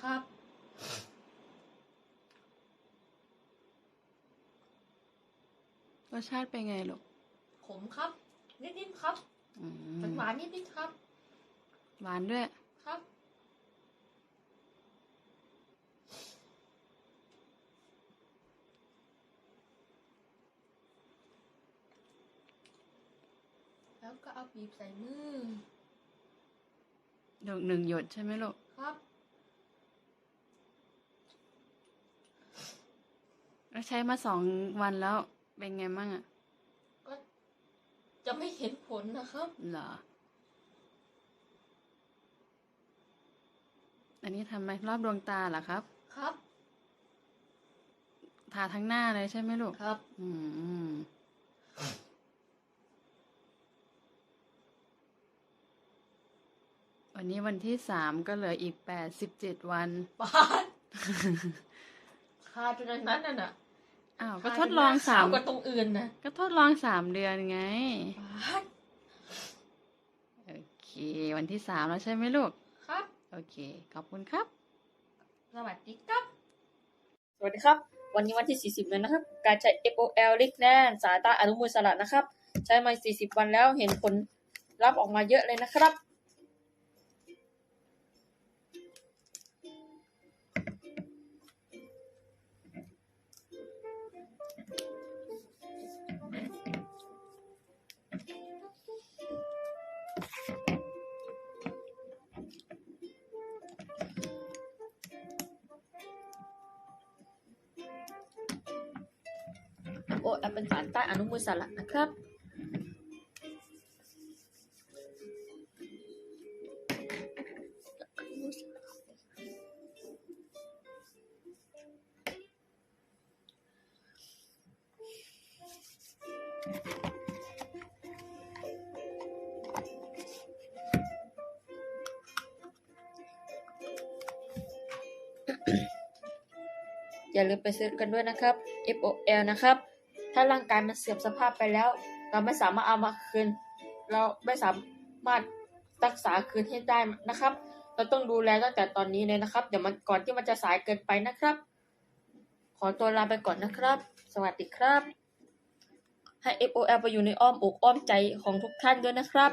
ครับ รสชาติเป็นไงลูก ขมครับ นิดๆครับอืมหวานๆนิดๆครับ หวานด้วย ครับ แล้วก็เอาบีบใส่มือ ดอกหนึ่งหยดใช่ไหมลูก ครับ แล้วใช้มาสองวันแล้วเป็นไงมั่งอะก็จะไม่เห็นผลนะครับ เหรอ อันนี้ทำไมรอบดวงตาเหรอครับ ครับ ทาทั้งหน้าเลยใช่ไหมลูก ครับ อืม วันนี้วันที่สามก็เหลืออีกแปดสิบเจ็ดวันบาดคาจนอันนั้นน่ะน่ะ อ้าวก็คาทดลองจนหน้สามขวกว่าตรงอื่นนะก็ทดลองสามเดือนไงบาดโอเค วันที่สามแล้วใช่ไหมลูก ครับ โอเค ขอบคุณครับ สวัสดีครับ สวัสดีครับ วันนี้วันที่ 40แล้วนะครับ การใช้ FOL ลิกแนนสายใต้อนุมูลอิสระนะครับ ใช้มา 40 วันแล้วเห็นผลลัพธ์ออกมาเยอะเลยนะครับ FOL เป็นสารใต้อนุมูลอิสระนะครับ อย่าลืมไปซื้อกันด้วยนะครับ FOL นะครับ ถ้าร่างกายมันเสื่อมสภาพไปแล้ว เราไม่สามารถเอามาคืน เราไม่สามารถรักษาคืนให้ได้นะครับ เราต้องดูแลตั้งแต่ตอนนี้เลยนะครับ เดี๋ยวมันก่อนที่มันจะสายเกินไปนะครับ ขอตัวลาไปก่อนนะครับ สวัสดีครับ ให้ FOL ไปอยู่ในอ้อมอกอ้อมใจของทุกท่านด้วยนะครับ